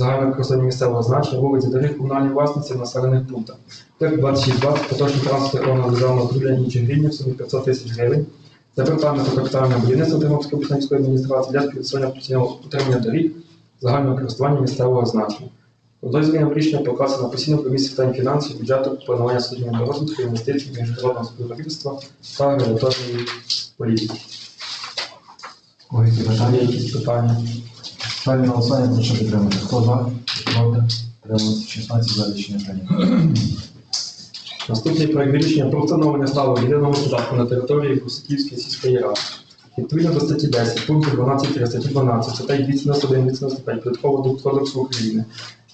загального користування місцевого значення вулиці доріг комунальної власності в населених пунктах. ТЕК 2620, поточний транспорт органу державного управління інших гривень в сумі 500 тисяч гривень. Департаменту капітального будівництва Тернопільської обласної міської адміністрації для постійного утримання доріг загального користування місцевого значення. Дозвільним рішення покласти на постійну комісію питань фінансів, бюджету, планування соціального розвитку, інвестицій, міжнародного співробітництва та регуляторної політики. Кого які питання? Ставлю на голосування, прошу підтримати. Хто за? Проти? Трималися 16 за рішення прийнято. Наступний проект рішення про встановлення ставок єдиного податку на території Кусаківської сільської ради. Відповідно до статті 10 пункту 12 статті 12 статей 291 295 Податкового кодексу України,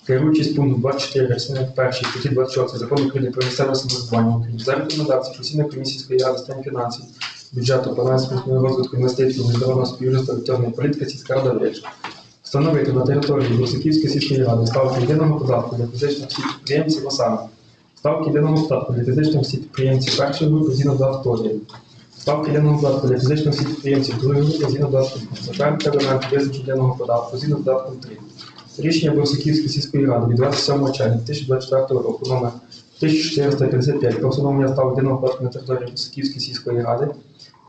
керуючись пунктом 24 частини 1 статті 26 Закону України про місцеве самоврядування України, за рекомендацією постійної комісії сільської ради з фінансів, бюджету, планування розвитку інвестицій, міжнародного співробітництва, політики сільська рада вирішила встановити на території Гусаківської сільської ради ставки єдиного податку для фізичних осіб підприємців, а саме Ставки єдиного податку для фізичних осіб підприємців першої групи згідно додатку 1. Ставки єдиного податку для фізичних осіб підприємців другої групи згідно додатку 2. Затвердити елемент визначення єдиного податку згідно додатку 3. Рішення Борсиківської сільської ради від 27 червня 2024 року номер 1455 про встановлення ставок єдиного податку на території Борсиківської сільської ради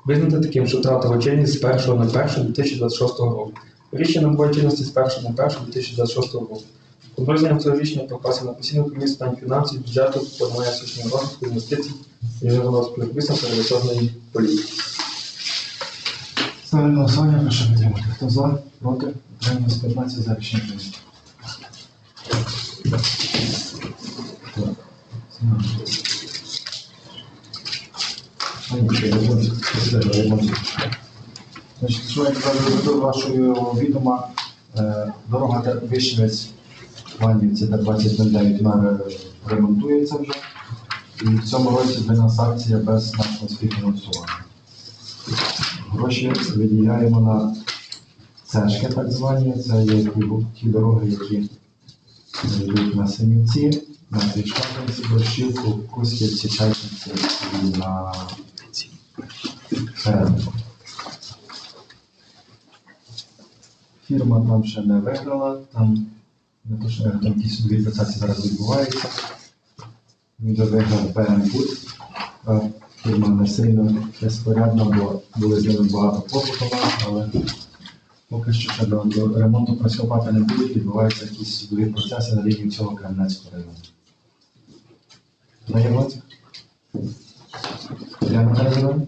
визнати таким, що втратило чинність з 1.01.2026 року. Рішення набуває чинності з 1.01.2026 року. Контрольним цього рішення покласти на постійну комісію з питань фінансів, бюджету, планування соціального розвитку, інвестицій, міжнародного співробітництва та регуляторної політики. Ставлю голосування, прошу підтримати. Хто за? Проти? Трималися 15 за рішення прийнято. Так. Ой, я кажу до вашої відома, е, дорога Вишневець Ванівці та 2009 вона ремонтується вже. І в цьому році для нас акція без нашого співфінансування. Гроші виділяємо на цешки, так звані. Це є ті, дороги, які йдуть на Синівці, на Трішкапинці, Борщівку, Кусківці, Чайківці і на Середину. Фірма там ще не виграла, там не там якісь судові процеси зараз відбуваються. Він вже Пут. Е, Фірма не сильно безпорядна, бо були з ними багато клопоту, але поки що ще до, до ремонту працювати не будуть, відбуваються якісь судові процеси на рівні цього Кремнецького району. На емоціях? Я на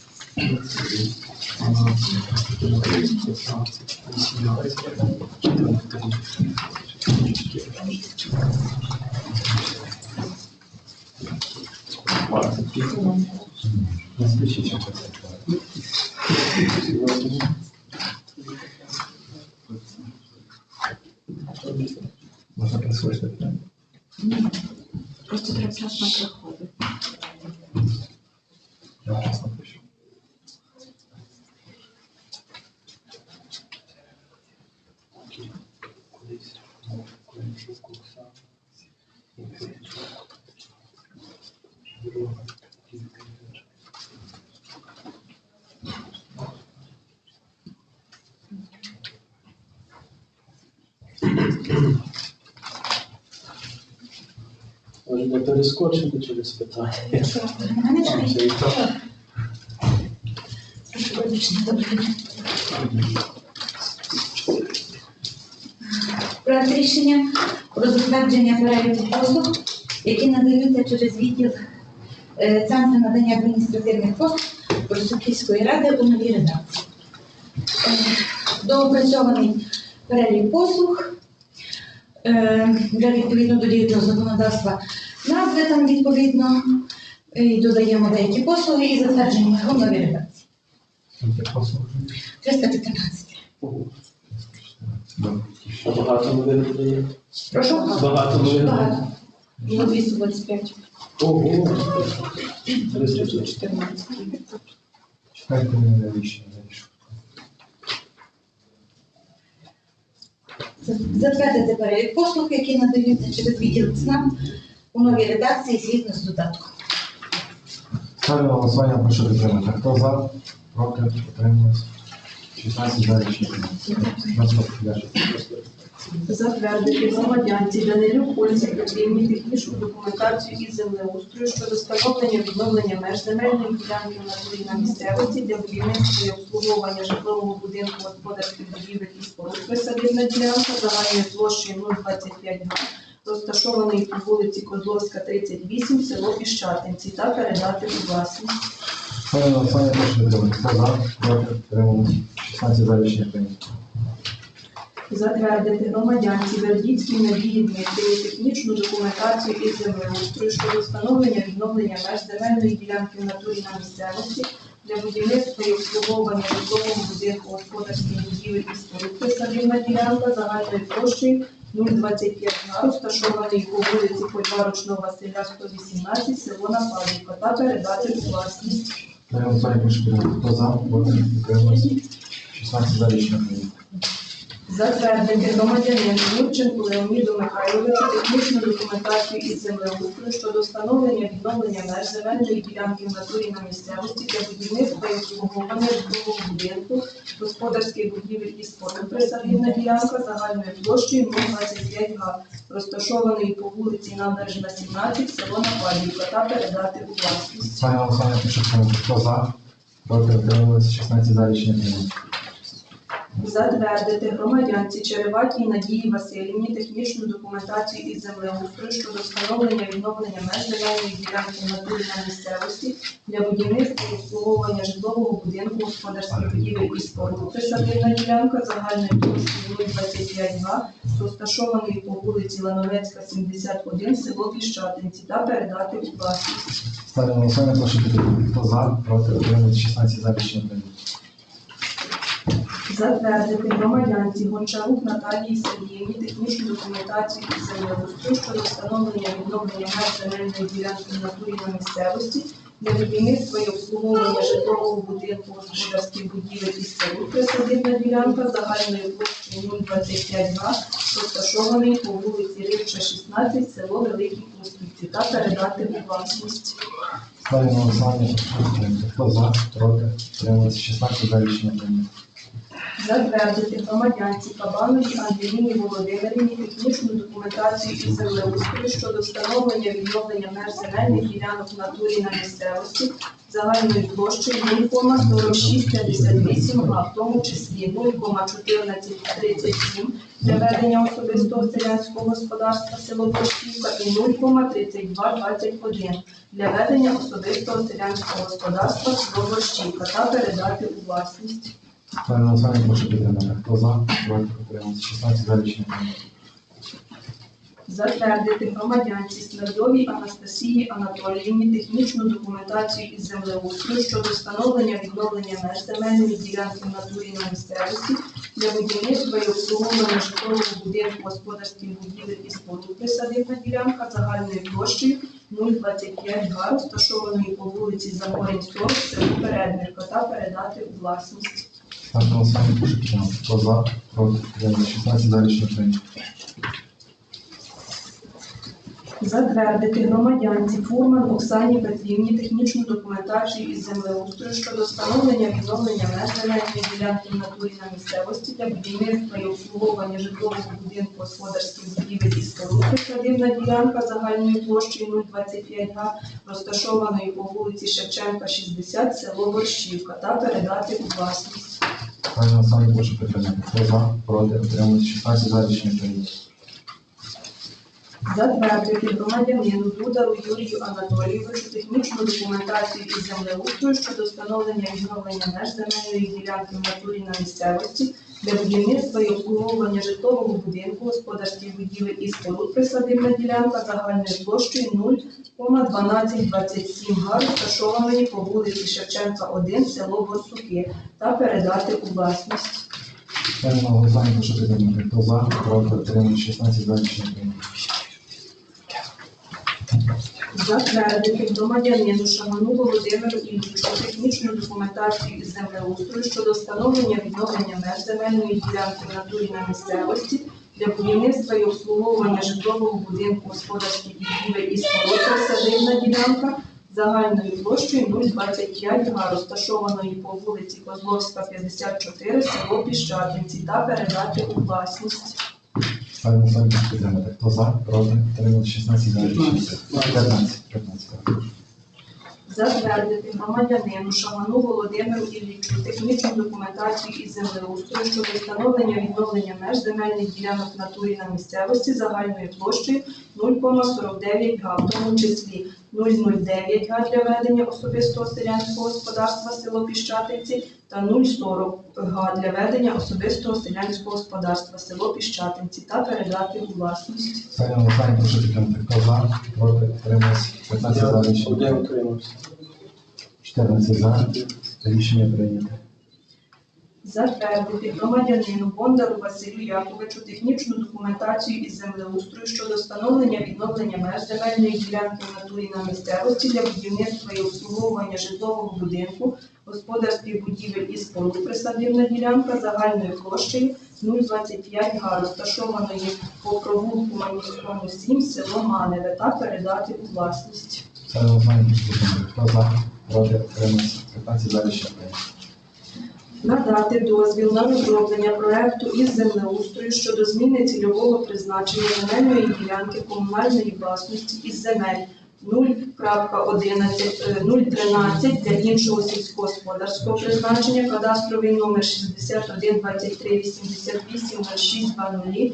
буде голосувати за. Що? Ні. Не спішіть, що це. Можна прислухати. Просто вчасно приходити. Я вчасно пишу. Може, не перескочити через питання. Прошу вибачення, добре. Проект рішення про затвердження переліку послуг, які надаються через відділ е, Центру надання адміністративних послуг Росокільської ради у новій редакції. Е, Доопрацьований перелік послуг е, для відповідно до діючого законодавства. Назви там відповідно і додаємо деякі послуги і затвердження його в новій редакції. Скільки 314. А багато новин додає? Прошу. Багато новин. Багато. Було 225. Ого. 314. Читайте мене рішення. далі. Затвердити перелік послуг, які надаються через відділ ЦНАП у новій редакції згідно з додатком. Ставлю голосування, прошу підтримати. Хто за? Проти? Утримались? 16 за рішення. Затвердити громадянці Данилюк Ользі Петрівні технічну документацію із землеустрою щодо встановлення відновлення меж земельної ділянки в натурі на місцевості для будівництва і обслуговування житлового будинку господарських будівель і споруд присадибна ділянка загальною площею 025 га, розташованої по вулиці Козловська, 38, село Піщатинці та передати у власність. Ставлю на прошу підтримати. Хто за? Проти? Утримались? 16 за рішення. Затвердити громадянці Вердіцькій Надії технічну документацію із землеустрою щодо встановлення відновлення меж земельної ділянки в натурі на місцевості для будівництва і обслуговування житлового будинку господарських будівель і споруд присадибна ділянка загальною площею 025 га, розташованої по вулиці Польварочного Василя 118, село Нападівка, та передати у власність. Хто за? Проти? Утримались? 16 за рішення прийнято. Затвердити громадянину Юрченку Леоніду Михайловичу технічну документацію із землеустрою щодо встановлення відновлення меж земельної ділянки в натурі на місцевості для будівництва і обслуговування житлового будинку, господарських будівель і споруд. Присадибна ділянка загальною площею 025 га, розташованої по вулиці Набережна 17, село Нападівка, та передати у власність. Ставлю на голосування. Хто за? Проти? Утримались? 16 за рішення. Затвердити громадянці Череватій Надії Васильівні технічну документацію із землеустрою щодо встановлення відновлення меж земельної ділянки натурі на місцевості для будівництва обслуговування житлового будинку господарських будівель і споруд. Присадибна ділянка загальною площею 025 га, розташованої по вулиці Лановецька, 71, село Піщатинці, та передати у власність. Ставлю на голосування, прошу підтримати. Хто за? Проти? Утримались? 16 за. Затвердити громадянці Гончарук Наталії Сергіївні технічну документацію із землеустрою щодо встановлення відновлення меж земельної ділянки натурі на місцевості для будівництва і обслуговування житлового будинку господарських будівель і споруд присадибна ділянка загальною площею 025 га, розташований по вулиці Ривча, 16, село Великі Пустівці та передати у власність. Ставлю на голосування. Хто за? Проти? Утримались? 16 за рішення прийнято. Затвердити громадянці Кабановій Ангеліні Володимирівні технічну документацію із землеустрою щодо встановлення відновлення меж земельних ділянок в натурі на місцевості загальною площею 0,4658 га, в тому числі 0,1437 для ведення особистого селянського господарства село Пошівка і 0,3221 для ведення особистого селянського господарства село Борщівка та передати у власність. Ставлю на голосування, прошу підтримати. Хто за? Проти? Утримались? 16 за рішення. Затвердити громадянці Смердовій Анастасії Анатоліївні технічну документацію із землеустрою щодо встановлення відновлення меж земельної ділянки в натурі на місцевості для будівництва і обслуговування житлового будинку господарських будівель і споруд. Присадибна ділянка загальною площею 025 га, розташованої по вулиці 40, село Передмірка, та передати у власність. Ставлю на голосування, прошу підтримати. За? Проти? Утримались? 16 за рішення прийнято. Затвердити громадянці Фурман Оксані Петрівні технічну документацію із землеустрою щодо встановлення відновлення меж земельної ділянки в натурі на місцевості для будівництва і обслуговування житлового будинку господарських будівель і споруд. Прикладівна ділянка загальною площею 025 га, розташованої по вулиці Шевченка, 60, село Борщівка, та передати у власність. Ставлю на голосування, прошу підтримати. Хто за? Проти? Утримались? 16 за рішення прийнято. Затвердити громадянину Дудару Юрію Анатолійовичу технічну документацію із землеустрою щодо встановлення відновлення меж земельної ділянки в натурі на місцевості для будівництва і обслуговування житлового будинку, господарських будівель і споруд присадибна ділянка загальною площею 0,1227 га, розташованої по вулиці Шевченка, 1, село Борсуки, та передати у власність. На голосування, що підтримати. Хто за, проти, утримались 16 за рішення прийнято. Затвердити громадянину Шаману Володимиру Іллічу технічну документацію із землеустрою щодо встановлення відновлення меж земельної ділянки в натурі на місцевості для будівництва і обслуговування житлового будинку господарських будівель і споруд присадибна ділянка загальною площею 0,25 га, розташованої по вулиці Козловська, 54, село Піщатинці та передати у власність. На голосування, підтримати. Хто за, проти, утримались 16 за рішення прийнято. 15. 15. Затвердити громадянину Шаману Володимиру Іллічу технічну документацію із землеустрою щодо встановлення відновлення меж земельних ділянок натурі на місцевості загальною площею 0,49 га, в тому числі 0,09 га для ведення особистого селянського господарства село Піщатинці та 0,40 га для ведення особистого селянського господарства село Піщатинці та передати у власність. Ставлю Олександр, прошу підтримати. Хто за, проти, Тримайся. 15 за рішення один утримався. 14 за рішення прийнято. Затвердити громадянину Бондару Василю Яковичу технічну документацію із землеустрою щодо встановлення відновлення меж земельної ділянки в натурі на місцевості для будівництва і обслуговування житлового будинку, господарських будівель і споруд присадибна ділянка загальною площею 0,25 га, розташованої по провулку Манівському 7, село Маневе, та передати у власність. На голосування, прошу. Хто за, проти, утримались 15 за рішення прийнято. Надати дозвіл на розроблення проекту із землеустрою щодо зміни цільового призначення земельної ділянки комунальної власності із земель 0.11, е, 013 для іншого сільськогосподарського призначення, кадастровий номер 61 23 88 06 00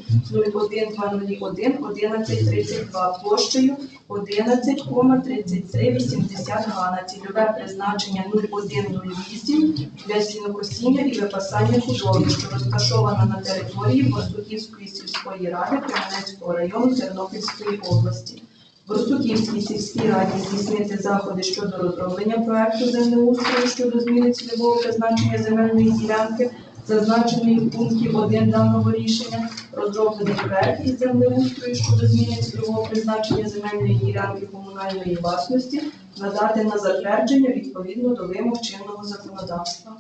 01 201 11 32 площею 11,3380 га на цільове призначення 0108 для сінокосіння і випасання худоби, що розташована на території Борсуківської сільської ради Кременецького району Тернопільської області. Борсуківській сільській раді здійснити заходи щодо розроблення проекту землеустрою щодо зміни цільового призначення земельної ділянки, зазначеної в пункті 1 даного рішення, розроблений проект із землеустрою щодо зміни цільового призначення земельної ділянки комунальної власності, надати на затвердження відповідно до вимог чинного законодавства.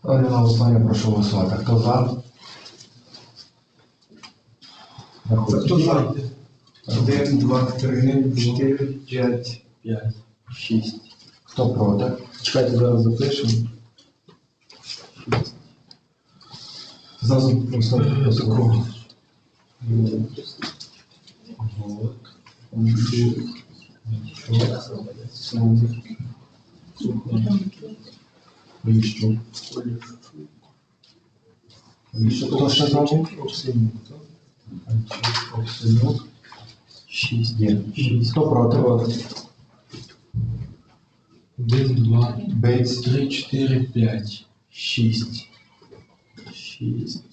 Ставлю на голосування, прошу голосувати. Хто за? Хто за? Один, два, три, чотири, п'ять, п'ять, шість. Хто так? Чекайте, зараз запишемо. Зразу просто таку. Вище. Вище, хто ще замок? Оксинюк, так? 6 нет, 6. Хто проти вас? 1, 2, 3, 4, 5, 6. 6.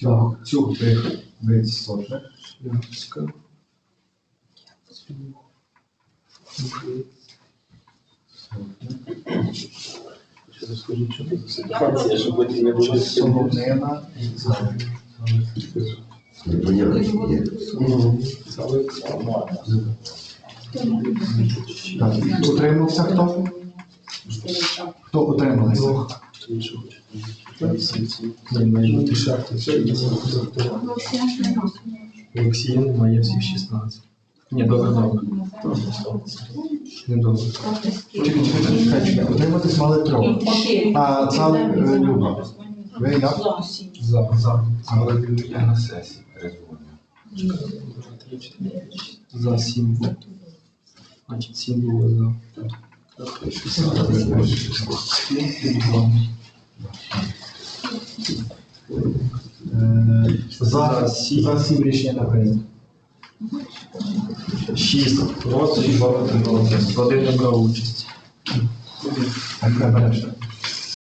Так, цю тих весь сотник. Шляпська. Сотник. Щоб не було. Солонина і залик не і Зала. Так. Утримався хто? Хто утримався? Олексія немає всіх 16. Ні, добре, добре. Не добре. Чекай, чекай, чекай, чекай. Утриматись мали трьох. А це Люба. Ви як? За. За. Але я на сесії перезвоню. За 7 було. Значить, 7 було за. Е, За, за сім рішення не прийнято. 6 проти і 2 утрималися. Один не брав участь. А не береш.